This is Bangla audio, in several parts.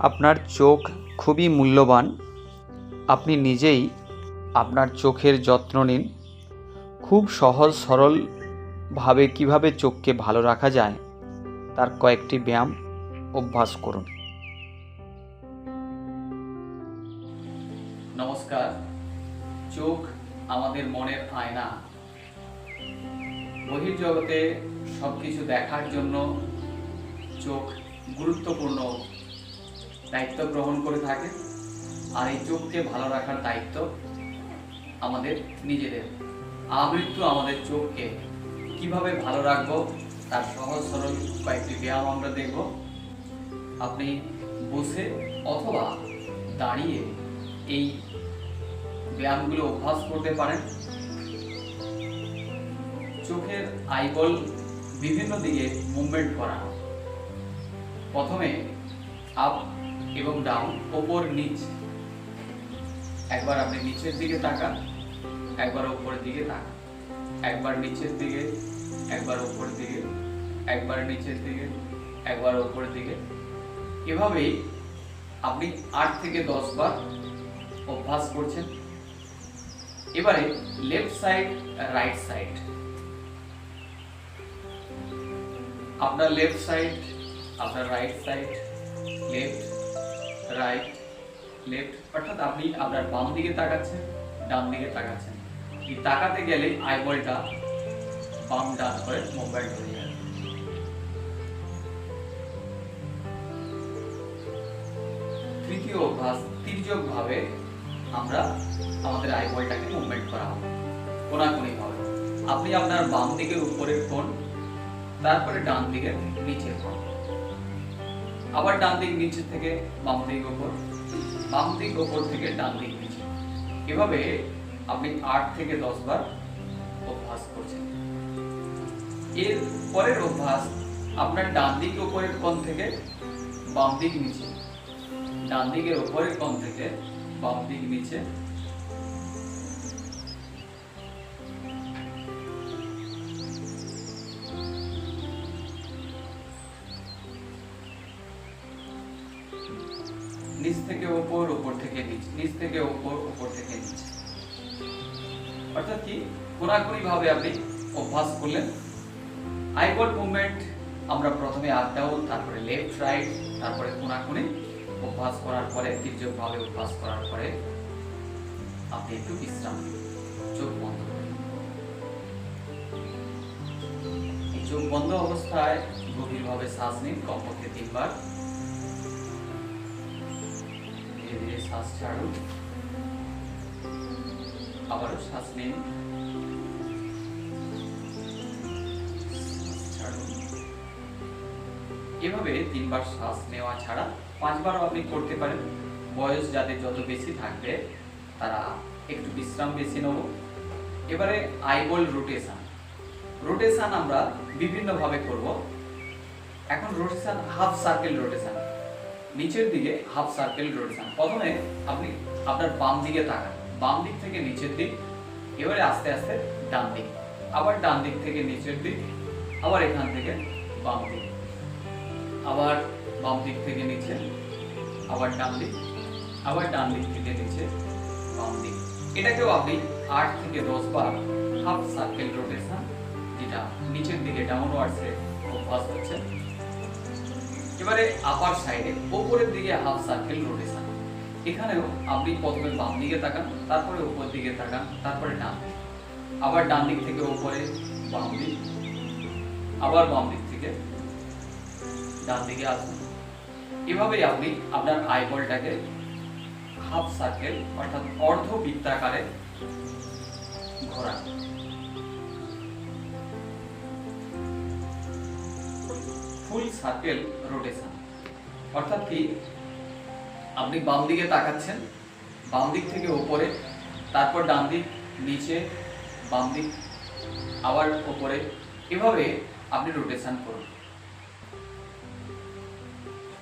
আপনার চোখ খুবই মূল্যবান। আপনি নিজেই আপনার চোখের যত্ন নিন। খুব সহজ সরলভাবে কীভাবে চোখকে ভালো রাখা যায়, তার কয়েকটি ব্যায়াম অভ্যাস করুন। নমস্কার। চোখ আমাদের মনের আয়না। বহির্জগতে সব কিছু দেখার জন্য চোখ গুরুত্বপূর্ণ দায়িত্ব গ্রহণ করে থাকে আর এই চোখকে ভালো রাখার দায়িত্ব আমাদের নিজেদের। আমৃত্যু আমাদের চোখকে কীভাবে ভালো রাখব তার সহজ সরল কয়েকটি ব্যায়াম আমরা দেখব। আপনি বসে অথবা দাঁড়িয়ে এই ব্যায়ামগুলো অভ্যাস করতে পারেন। চোখের আইবল বিভিন্ন দিকে মুভমেন্ট করা প্রথমে আপ এবং ডাউন ওপর নিচ। একবার আপনি নিচের দিকে তাকান, একবার উপরের দিকে তাকান। একবার নিচের দিকে, একবার উপরের দিকে, একবার নিচের দিকে, একবার উপরের দিকে। এভাবেই আপনি আট থেকে দশ বার অভ্যাস করছেন। এবারে লেফট সাইড রাইট সাইড আপনার লেফট সাইড আপনার right side left right left অর্থাৎ আপনি আপনার বাম দিকে তাকাচ্ছেন, ডান দিকে তাকাচ্ছেন। এই তাকাতে গেলে আইবলটা বাম ডান করে মোবাইল হয়ে যাবে তৃতীয় অভ্যাস আমরা আমাদের আইবলটাকে মুভমেন্ট করা হবে কোনাকুনি ভাবে। আপনি আপনার বাম দিকের উপরের কোণ, তারপরে ডান দিকের নিচের কোণ। আবার ডান দিক নিচে থেকে বাম দিক ওপর। বাম দিক ওপর থেকে ডান দিক নিচে। এভাবে আপনি আট থেকে দশ বার অভ্যাস করছেন। এর পরের অভ্যাস, আপনার ডান দিক ওপরের কোণ থেকে বাম দিক নিচে। ডান দিকের ওপরের কোণ থেকে বাম দিক নিচে। নিচ থেকে ওপর ওপর থেকে নিচ নিচ থেকে ওপর ওপর থেকে নিচ। অর্থাৎ কি? কোনাকুনি ভাবে আপনি অভ্যাস করলেন। আইবল মুভমেন্ট, আমরা প্রথমে আপ ডাউন, তারপরে লেফট, রাইট, তারপরে কোনাকুনি অভ্যাস করার পরে তির্যক ভাবে অভ্যাস করার পরে আপনি একটু বিশ্রাম চোখ বন্ধ চোখ বন্ধ অবস্থায় গভীরভাবে শ্বাস নিন, কমপক্ষে তিনবার। শ্বাস ছাড়ুন। আবারও শ্বাস নিন। এভাবে তিনবার শ্বাস নেওয়া ছাড়া পাঁচবারও আপনি করতে পারেন। বয়স যাদের যত বেশি থাকবে, তারা একটু বিশ্রাম বেশি নেব। এবারে আইবল রোটেশন। রোটেশন আমরা বিভিন্নভাবে করব। এখন রোটেশন, হাফ সার্কেল রোটেশন নিচের দিকে হাফ সার্কেল রোটেশন প্রথমে আপনি আপনার বাম দিকে তাকান। বাম দিক থেকে নিচের দিক, এবারে আস্তে আস্তে ডান দিক। আবার ডান দিক থেকে নিচের দিক, আবার এখান থেকে বাম দিক। আবার বাম দিক থেকে নিচে, আবার ডান দিক, আবার ডান দিক থেকে নিচে, বাম দিক। এটাকেও আপনি আট থেকে দশ বার হাফ সার্কেল রোটেশন যেটা নিচের দিকে ডাউনওয়ার্ডসে অভ্যাস হচ্ছে। এবারে আপার সাইডে উপরের দিকে হাফ সার্কেল রোটেশন এখানেও আপনি প্রথমে বাম দিকে তাকান, তারপরে উপর দিকে তাকান, তারপরে ডান। আবার ডান দিক থেকে উপরে, বাম দিক। আবার বাম দিক থেকে ডান দিকে আসুন। এভাবেই আপনি আপনার আইবলটাকে হাফ সার্কেল অর্থাৎ অর্ধ বৃত্তাকারে ঘোরান। ফুল সার্কেল রোটেশন অর্থাৎ কি, আপনি বাম দিকে তাকাচ্ছেন, বাম দিক থেকে উপরে তারপর ডান দিক, নিচে, বাম দিক, আবার উপরে এভাবে আপনি রোটেশন করুন।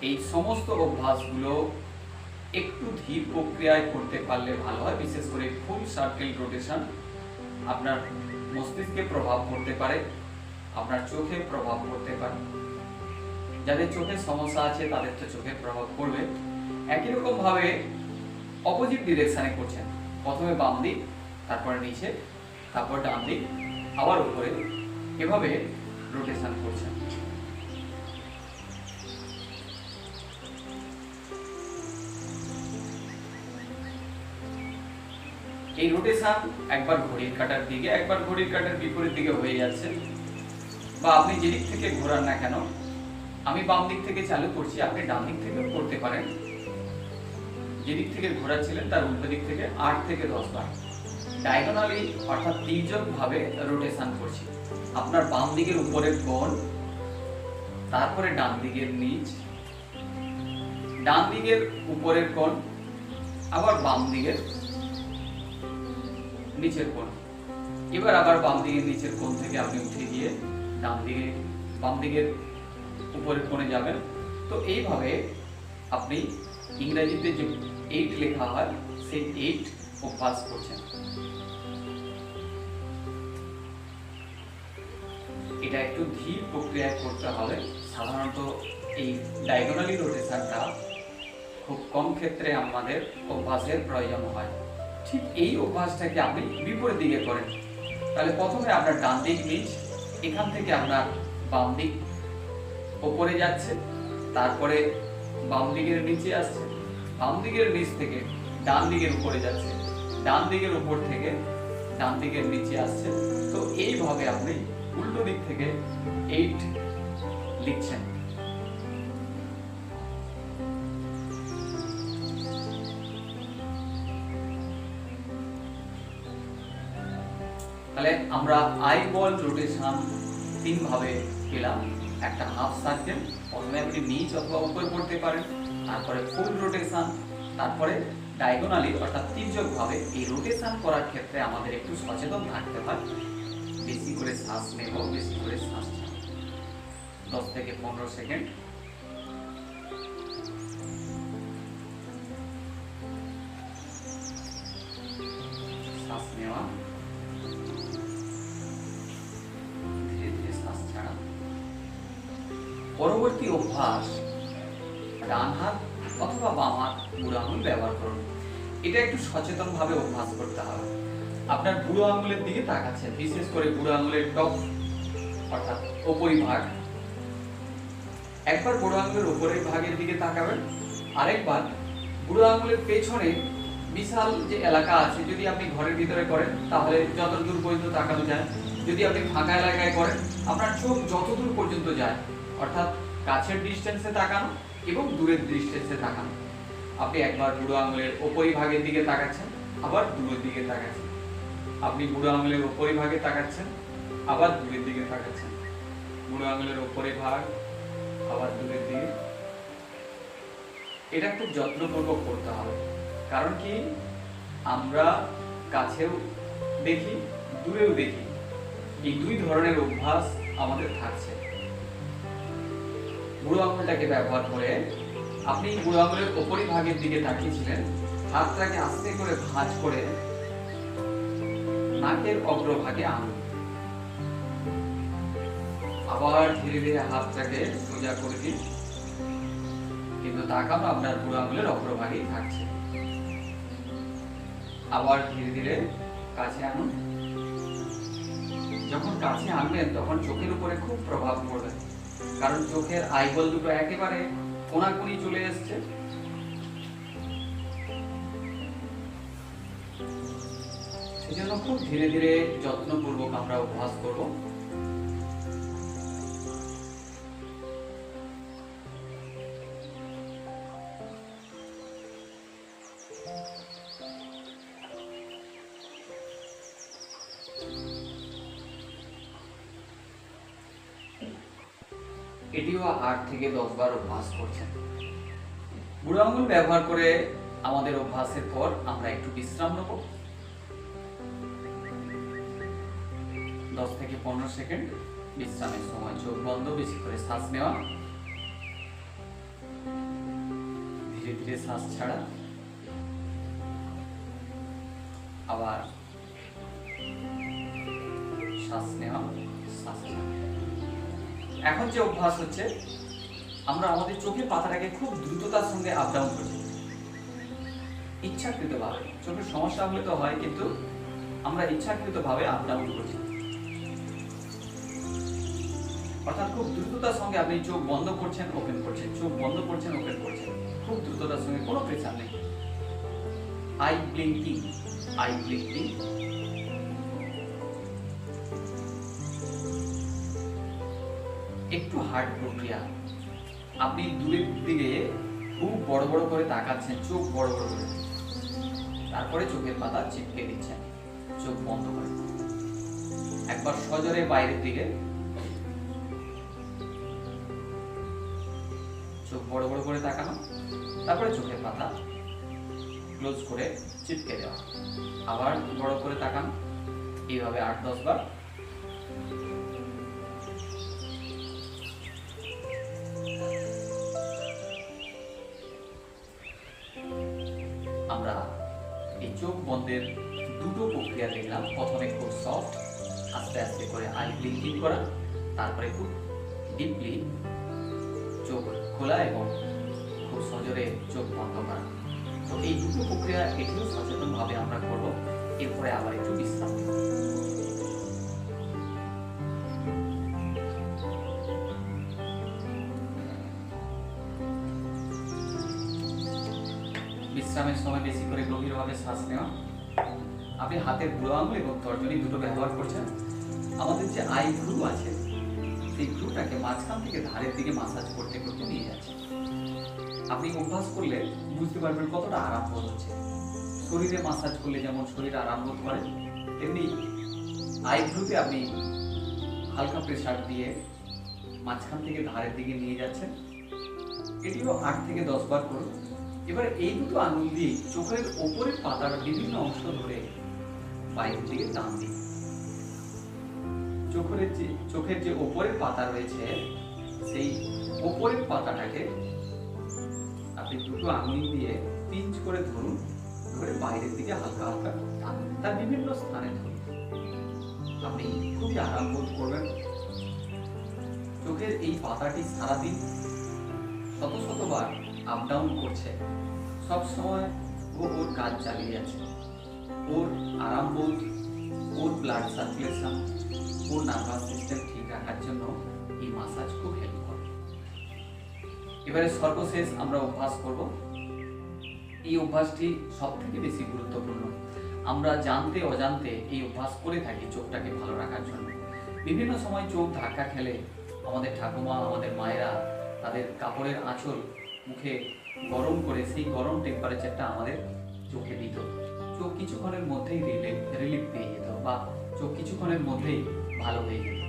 এই সমস্ত অভ্যাসগুলো একটু ধীর প্রক্রিয়ায় করতে পারলে ভালো হয়। বিশেষ করে ফুল সার্কেল রোটেশন আপনার মস্তিষ্কে প্রভাব পড়তে পারে, আপনার চোখে প্রভাব পড়তে পারে। যাদের চোখের সমস্যা আছে, তাদের তো চোখে প্রভাব পড়বে। একই রকম ভাবে অপোজিট ডিরেকশনে করছেন। প্রথমে বাম দিক, তারপরে নিচে, তারপর ডান দিক, আবার উপরে। এভাবে রোটেশন করছেন। এই রোটেশন একবার ঘড়ির কাটার দিকে, একবার ঘড়ির কাটার বিপরীত দিকে হয়ে যাচ্ছে। বা আপনি যেদিক থেকে ঘোরান না কেন আমি বাম দিক থেকে চালু করছি, আপনি ডান দিক থেকেও করতে পারেন। যেদিক থেকে ঘোরাচ্ছিলেন, তার উল্টো দিক থেকে আট থেকে দশ বার। ডায়াগোনালি অর্থাৎ তির্যক ভাবে রোটেশন করছি। আপনার বাম দিকের উপরের কোণ, তারপরে ডান দিকের নিচ, ডান দিকের উপরের কোণ, আবার বাম দিকের নিচের কোণ। এবার আবার বাম দিকের নিচের কোণ থেকে আপনি উঠে গিয়ে ডান দিকে, বাম দিকের উপরের কোণে যাবেন। তো এইভাবে আপনি ইংরেজিতে যে এইট লেখা হয়, সেই এইট অভ্যাস করছেন। এটা একটু ধীর প্রক্রিয়ায় করতে হবে। সাধারণত এই ডায়াগোনালি রোটেশনটা খুব কম ক্ষেত্রে আমাদের অভ্যাসের প্রয়োজন হয়। ঠিক এই অভ্যাসটাকে আপনি বিপরীত দিকে করেন। তাহলে প্রথমে আপনার ডান দিক নিচ, এখান থেকে আপনার বাম দিক ওপরে যাচ্ছে, তারপরে বাম দিকের নিচে আসছে। বাম দিকের নিচ থেকে ডান দিকের উপরে যাচ্ছে, ডান দিকের উপর থেকে ডান দিকের নিচে আসছে। তো এইভাবে আপনি উল্টো দিক থেকে এইট লিখছেন। তাহলে আমরা আই বল রোটেশন তিন ভাবে পেলাম। একটা হাফ সার্কেল প্রথমে আপনি নিচ অথবা উপরে পড়তে পারেন। তারপরে ফুল রোটেশন তারপরে ডায়াগোনালি অর্থাৎ তির্যক ভাবে এই রোটেশন করার ক্ষেত্রে আমাদের একটু সচেতন থাকতে হয়। বেশি করে শ্বাস নেব, বেশি করে শ্বাস দশ থেকে পনেরো সেকেন্ড। শ্বাস নেওয়া। পরবর্তী অভ্যাস ডান হাত অথবা বাম হাত বুড়ো আঙুল ব্যবহার করুন। এটা একটু সচেতন ভাবে অভ্যাস করতে হবে। আপনার বুড়ো আঙুলের দিকে তাকাচ্ছেন, বিশেষ করে বুড়ো আঙুলের টপ অর্থাৎ উপরিভাগ একবার বুড়ো আঙুলের উপরের ভাগের দিকে তাকাবেন। আরেকবার বুড়ো আঙুলের পেছনে বিশাল যে এলাকা আছে, যদি আপনি ঘরের ভিতরে করেন, তাহলে যত দূর পর্যন্ত তাকানো যায়, যদি আপনি ফাঁকা এলাকায় করেন, আপনার চোখ যত দূর পর্যন্ত যায় অর্থাৎ কাছের ডিস্টেন্সে তাকানো এবং দূরের ডিস্টেন্সে তাকানো। আপনি একবার বুড়ো আঙুলের ওপরিভাগের দিকে তাকাচ্ছেন, আবার দূরের দিকে তাকাচ্ছেন। আপনি বুড়ো আঙুলের ওপরিভাগে তাকাচ্ছেন, আবার দূরের দিকে তাকাচ্ছেন। বুড়ো আঙুলের ওপরে ভাগ, আবার দূরের দিকে। এটা খুব যত্নপূর্বক করতে হবে। কারণ কি? আমরা কাছেও দেখি, দূরেও দেখি। এই দুই ধরনের অভ্যাস আমাদের থাকছে। বুড়ো আঙুলটাকে ব্যবহার করে আপনি বুড়ো আঙুলের ওপরই ভাগের দিকে তাকিয়েছিলেন, হাতটাকে আস্তে করে ভাঁজ করে নাকের অগ্রভাগে আনুন। আবার ধীরে ধীরে হাতটাকে সোজা করে দিন। কিন্তু তাকানো আপনার বুড়ো আঙুলের অগ্রভাগেই থাকছে। আবার ধীরে ধীরে কাছে আনুন। যখন কাছে আনবেন, তখন চোখের উপরে খুব প্রভাব পড়বে। কারণ চোখের আইবল দুটো একেবারে কোনাকুনি চলে এসছে। সেজন্য খুব ধীরে ধীরে যত্নপূর্বক আমরা অভ্যাস করব। এটিও আট থেকে দশ বার অভ্যাস করছেন। বুড়ো আঙুল ব্যবহার করে আমাদের অভ্যাসের পর আমরা একটু বিশ্রাম নেব। দশ থেকে পনেরো সেকেন্ড বিশ্রামের সময় চোখ বন্ধ, বেশি করে শ্বাস নেওয়া। ধীরে ধীরে শ্বাস ছাড়া। আবার শ্বাস নেওয়া, শ্বাস ছাড়া। এখন যে অভ্যাস হচ্ছে, আমরা আমাদের চোখের পাতাটাকে খুব দ্রুততার সঙ্গে আপ ডাউন করছি। ইচ্ছাকৃতভাবে, চোখের সমস্যা হলে তো হয়, কিন্তু আমরা ইচ্ছাকৃতভাবে আপ ডাউন করছি। অর্থাৎ খুব দ্রুততার সঙ্গে আপনি চোখ বন্ধ করছেন ওপেন করছেন, চোখ বন্ধ করছেন ওপেন করছেন। খুব দ্রুততার সঙ্গে কোনো প্রেশার নেই। আই ব্লিঙ্কিং আই ব্লিঙ্কিং একটু হার্ড প্রক্রিয়া। আপনি দূরের দিকে খুব বড় বড় করে তাকাচ্ছেন, চোখ বড় বড় করে। তারপরে চোখের পাতা চিপকে দিচ্ছেন চোখ বন্ধ করে। একবার সজোরে বাইরের দিকে। চোখ বড় বড় করে তাকানো। তারপরে চোখের পাতা ক্লোজ করে চিপকে দেওয়া। আবার বড় করে তাকানো। এইভাবে আট দশ বার আস্তে আস্তে করে আই ব্লিঙ্কিং করা, তারপরে খুব ডিপলি চোখ খোলা এবং খুব সজোরে চোখ বন্ধ করা। তো এই দুটো প্রক্রিয়া এটিও সচেতনভাবে আমরা করব, এরপরে আবার একটু বিশ্রাম বিশ্রামের সময় বেশি করে গভীরভাবে শ্বাস নেওয়া। আপনি হাতের বুড়ো আঙুল এবং তর্জনী দুটো ব্যবহার করছেন। আমাদের যে আই ভ্রু আছে, সেই ভ্রুটাকে মাঝখান থেকে ধারের দিকে মাসাজ করতে করতে নিয়ে যাচ্ছে। আপনি অভ্যাস করলে বুঝতে পারবেন কতটা আরাম বোধ হচ্ছে। শরীরে মাসাজ করলে যেমন শরীর আরাম বোধ করে, তেমনি আই ভ্রুতে আপনি হালকা প্রেশার দিয়ে মাঝখান থেকে ধারের দিকে নিয়ে যাচ্ছেন। এটিও আট থেকে দশ বার করুন। এবার এই দুটো আঙুল দিয়ে চোখের ওপরের পাতার বিভিন্ন অংশ ধরে বাইরের দিকে টান দিন। চোখের যে চোখের যে ওপরের পাতা রয়েছে, সেই ওপরের পাতাটাকে আপনি দুটো আঙুল দিয়ে পিঞ্চ করে ধরুন, ধরে বাইরের দিকে হালকা হালকা তার বিভিন্ন স্থানে ধরুন। আপনি খুবই আরাম বোধ করবেন। চোখের এই পাতাটি সারাদিন শত শতবার আপ ডাউন করছে। সব সময় ও ওর কাজ চালিয়ে যাচ্ছে। ওর আরাম বোধ, ওর ব্লাড সার্কুলেশন ওর নার্ভাস সিস্টেম ঠিক রাখার জন্য এই মাসাজ খুব হেল্প করে। এবারে সর্বশেষ আমরা অভ্যাস করব। এই অভ্যাসটি সব থেকে বেশি গুরুত্বপূর্ণ। আমরা জানতে অজান্তে এই অভ্যাস করে থাকি চোখটাকে ভালো রাখার জন্য। বিভিন্ন সময় চোখ ধাক্কা খেলে আমাদের ঠাকুমা, আমাদের মায়েরা তাদের কাপড়ের আঁচল মুখে গরম করে সেই গরম টেম্পারেচারটা আমাদের চোখে দিত। চোখ কিছুক্ষণের মধ্যেই রিলিফ রিলিফ পেয়ে যেত বা চোখ কিছুক্ষণের মধ্যেই ভালো হয়ে যেত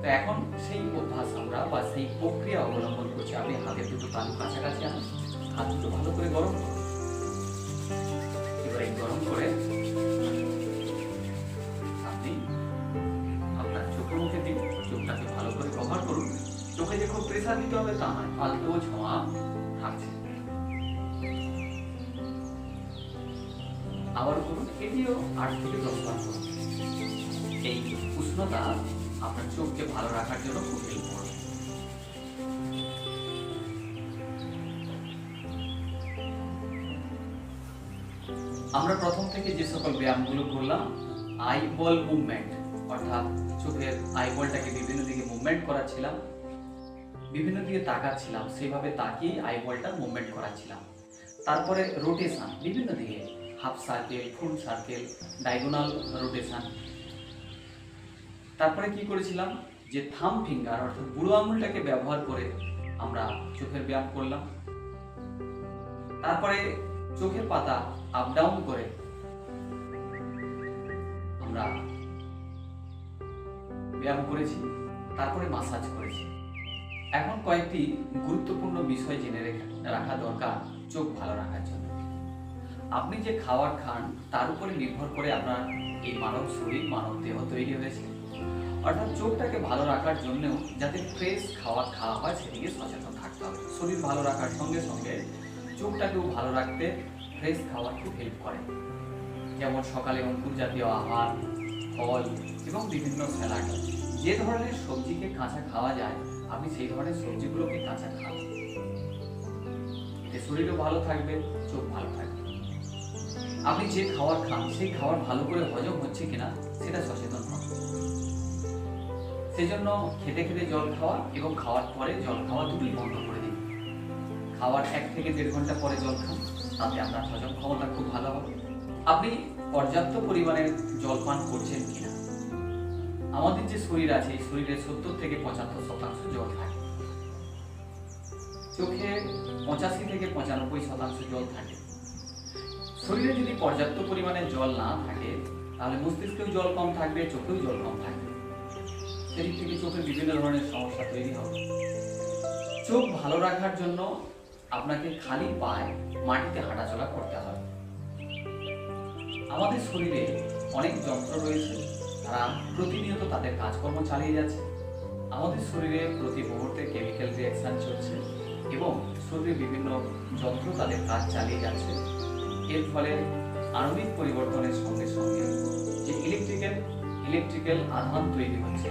তো এখন সেই অভ্যাস আমরা বা সেই প্রক্রিয়া অবলম্বন করছি। আপনি হাতের দুটো তালু কাছাকাছি আনুন হাত দুটো ভালো করে গরম এবার গরম করে আপনি আপনার চোখে মুখে দিন, চোখটাকে ভালো করে কভার করুন। চোখে যে খুব প্রেসার দিতে হবে তা নয় আলতো ছোঁয়া থাকছে। আবার করুন এটিও আট থেকে দশ বার করুন এই উষ্ণতা আপনার চোখকে ভালো রাখার জন্য খুব হেল্প করবে আমরা প্রথম থেকে যে সকল ব্যায়ামগুলো করলাম আই বল মুভমেন্ট অর্থাৎ চোখের আই বলটাকে বিভিন্ন দিকে মুভমেন্ট করাচ্ছিলাম, বিভিন্ন দিকে তাকাচ্ছিলাম, সেইভাবে তাকিয়ে আই বলটা মুভমেন্ট করাচ্ছিলাম। তারপরে রোটেশন বিভিন্ন দিকে half circle full circle diagonal rotation তারপরে কি করেছিলাম? যে থাম ফিঙ্গার অর্থাৎ বুড়ো আঙুলটাকে ব্যবহার করে আমরা চোখের ব্যায়াম করলাম। তারপরে চোখের পাতা আপ ডাউন করে আমরা ব্যায়াম করেছি, তারপরে মাসাজ করেছি। এখন কয়েকটি গুরুত্বপূর্ণ বিষয় জেনে রেখে- দরকার চোখ ভালো রাখার জন্য। আপনি যে খাবার খান, তার উপরে নির্ভর করে আপনার এই মানব শরীর, মানব দেহ তৈরি হয়েছে। অর্থাৎ চোখটাকে ভালো রাখার জন্যও যাতে ফ্রেশ খাবার খাওয়া হয়, সেদিকে সচেতন থাকতে হবে। শরীর ভালো রাখার সঙ্গে সঙ্গে চোখটাকেও ভালো রাখতে ফ্রেশ খাবার খুব হেল্প করে। যেমন সকালে অঙ্কুর জাতীয় আহার, ফল এবং বিভিন্ন স্যালাড যে ধরনের সবজিকে কাঁচা খাওয়া যায়, আপনি সেই ধরনের সবজিগুলোকে কাঁচা খান। শরীরও ভালো থাকবে, চোখ ভালো থাকবে। আপনি যে খাবার খান, সেই খাবার ভালো করে হজম হচ্ছে কিনা, সেটা সচেতন হন। সেই জন্য খেতে খেতে জল খাওয়া এবং খাওয়ার পরে জল খাওয়া দুটোই বন্ধ করে দিন খাওয়ার এক থেকে দেড় ঘণ্টা পরে জল খান তাতে আপনার হজম ক্ষমতা খুব ভালো হবে। আপনি পর্যাপ্ত পরিমাণে জল পান করছেন কিনা? আমাদের যে শরীর আছে, এই শরীরে সত্তর থেকে পঁচাত্তর শতাংশ জল থাকে। চোখে পঁচাশি থেকে পঁচানব্বই শতাংশ জল থাকে। শরীরে যদি পর্যাপ্ত পরিমাণে জল না থাকে, তাহলে মস্তিষ্কেও জল কম থাকবে, চোখেও জল কম থাকবে। সেদিক থেকে চোখের বিভিন্ন ধরনের সমস্যা তৈরি হবে। চোখ ভালো রাখার জন্য আপনাকে খালি পায়ে মাটিতে হাঁটাচলা করতে হবে। আমাদের শরীরে অনেক যন্ত্র রয়েছে, তারা প্রতিনিয়ত তাদের কাজকর্ম চালিয়ে যাচ্ছে। আমাদের শরীরে প্রতি মুহূর্তে কেমিক্যাল রিয়াকশন চলছে এবং শরীরে বিভিন্ন যন্ত্র তাদের কাজ চালিয়ে যাচ্ছে। এর ফলে আণবিক পরিবর্তনের সঙ্গে সঙ্গে যে ইলেকট্রিক্যাল ইলেকট্রিক্যাল আধান তৈরি হচ্ছে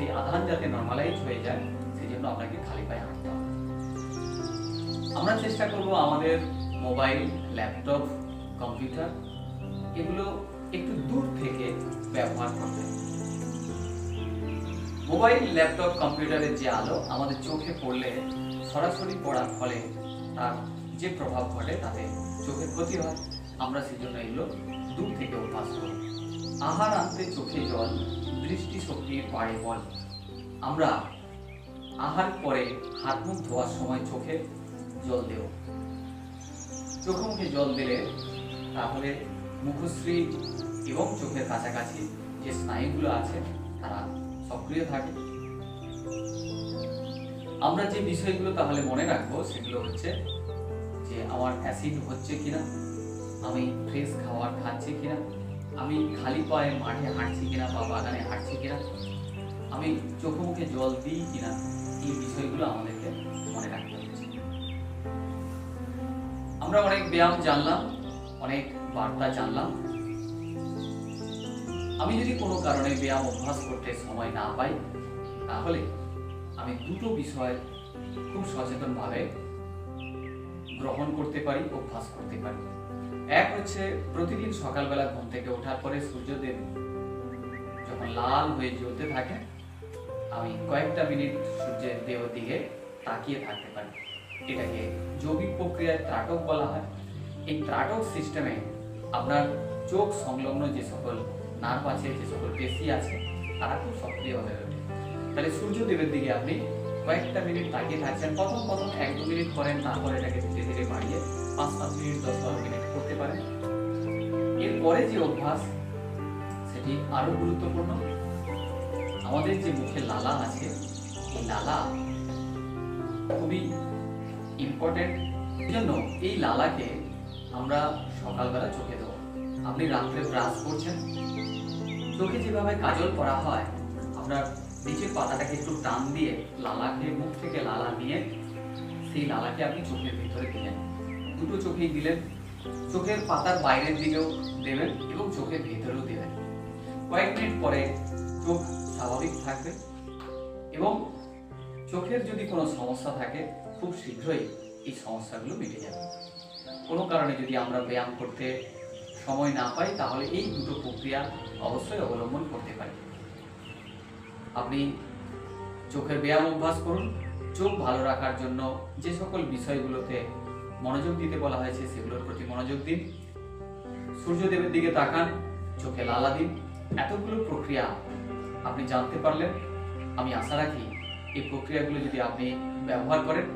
সেই আধান যাতে নর্মালাইজ হয়ে যায় সেই জন্য আপনাকে খালি পায়ে হাঁটতে হবে। আমরা চেষ্টা করব আমাদের মোবাইল ল্যাপটপ কম্পিউটার এগুলো একটু দূর থেকে ব্যবহার করতে। মোবাইল ল্যাপটপ কম্পিউটারের যে আলো আমাদের চোখে পড়লে, সরাসরি পড়ার ফলে তার যে প্রভাব ঘটে, তাতে চোখের ক্ষতি হয়। আমরা সেই জন্য এগুলো দূর থেকে অভ্যাস করি। আহার আনতে চোখে জল দৃষ্টি শক্তির পাড়ে বল, আমরা আহার পরে হাত মুখ ধোয়ার সময় চোখে জল দেব। চোখে মুখে জল দিলে তাহলে মুখশ্রী এবং চোখের কাছাকাছি যে স্নায়ুগুলো আছে, তারা সক্রিয় থাকে। আমরা যে বিষয়গুলো তাহলে মনে রাখব, সেগুলো হচ্ছে যে, আমার অ্যাসিড হচ্ছে কিনা? আমি ফ্রেশ খাবার খাচ্ছি কিনা? আমি খালি পায়ে মাঠে হাঁটছি কিনা বা বাগানে হাঁটছি কিনা, আমি চোখে মুখে জল দিই কিনা, এই বিষয়গুলো আমাদেরকে মনে রাখতে হচ্ছে আমরা অনেক ব্যায়াম জানলাম, অনেক বার্তা জানলাম। আমি যদি কোনো কারণে ব্যায়াম অভ্যাস করতে সময় না পাই, তাহলে আমি দুটো বিষয় খুব সচেতনভাবে গ্রহণ করতে পারি, অভ্যাস করতে পারি। এক হচ্ছে প্রতিদিন সকালবেলা ঘুম থেকে ওঠার পরে সূর্যদেব যখন লাল হয়ে জ্বলতে থাকে, আমি কয়েকটা মিনিট সূর্যের দেহ দিকে তাকিয়ে থাকতে পারি। এটাকে জৈবিক প্রক্রিয়ায় ত্রাটক বলা হয়। এই ত্রাটক সিস্টেমে আপনার চোখ সংলগ্ন যে সকল নার্ভ আছে, যে সকল পেশি আছে, তারা খুব সক্রিয় হয়ে ওঠে। তাহলে সূর্যদেবের দিকে আপনি কয়েকটা মিনিট তাকিয়ে থাকছেন। প্রথম প্রথম এক দু মিনিট করেন, তারপরে এটাকে ধীরে ধীরে বাড়িয়ে পাঁচ পাঁচ মিনিট, দশ বারো মিনিট পারেন এরপরে যে অভ্যাস, সেটি আরও গুরুত্বপূর্ণ। আমাদের যে মুখে লালা আছে, এই লালা খুবই ইম্পর্টেন্ট জন্য এই লালাকে আমরা সকালবেলা চোখে দেবো। আপনি রাত্রে ব্রাশ করছেন, চোখে যেভাবে কাজল করা হয়, আপনার নিচের পাতাটাকে একটু টান দিয়ে লালাকে মুখ থেকে লালা নিয়ে সেই লালাকে আপনি চোখের ভিতরে দিলেন। দুটো চোখেই দিলেন। চোখের পাতার বাইরের দিকেও দেবেন এবং চোখের ভিতরেও দেবেন। কয়েক মিনিট পরে চোখ স্বাভাবিক থাকবে এবং চোখের যদি কোনো সমস্যা থাকে, খুব শীঘ্রই এই সমস্যাগুলো মিটে যাবে। কোনো কারণে যদি আমরা ব্যায়াম করতে সময় না পাই, তাহলে এই দুটো প্রক্রিয়া অবশ্যই অবলম্বন করতে পারি। আপনি চোখের ব্যায়াম অভ্যাস করুন। চোখ ভালো রাখার জন্য যে সকল বিষয়গুলোতে মনোযোগ দিতে বলা হয়েছে সেগুলোর প্রতি মনোযোগ দিন। সূর্যদেবের দিকে তাকান, চোখে লালা দিন। এতগুলো প্রক্রিয়া আপনি জানতে পারলেন। আমি আশা রাখি এই প্রক্রিয়াগুলো যদি আপনি ব্যবহার করেন,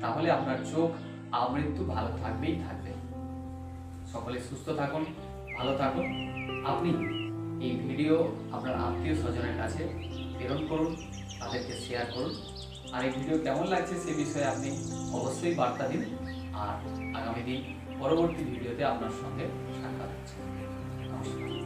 তাহলে আপনার চোখ, আমৃত্যু ভালো থাকবেই থাকবে। সকলে সুস্থ থাকুন, ভালো থাকুন। আপনি এই ভিডিও আপনার আত্মীয় স্বজনের কাছে প্রেরণ করুন, তাদেরকে শেয়ার করুন। আর এই ভিডিও কেমন লাগছে সে বিষয়ে আপনি অবশ্যই বার্তা দিন। আর আগামী দিন পরবর্তী ভিডিওতে আপনার সঙ্গে সাক্ষাৎ হচ্ছে। নমস্কার।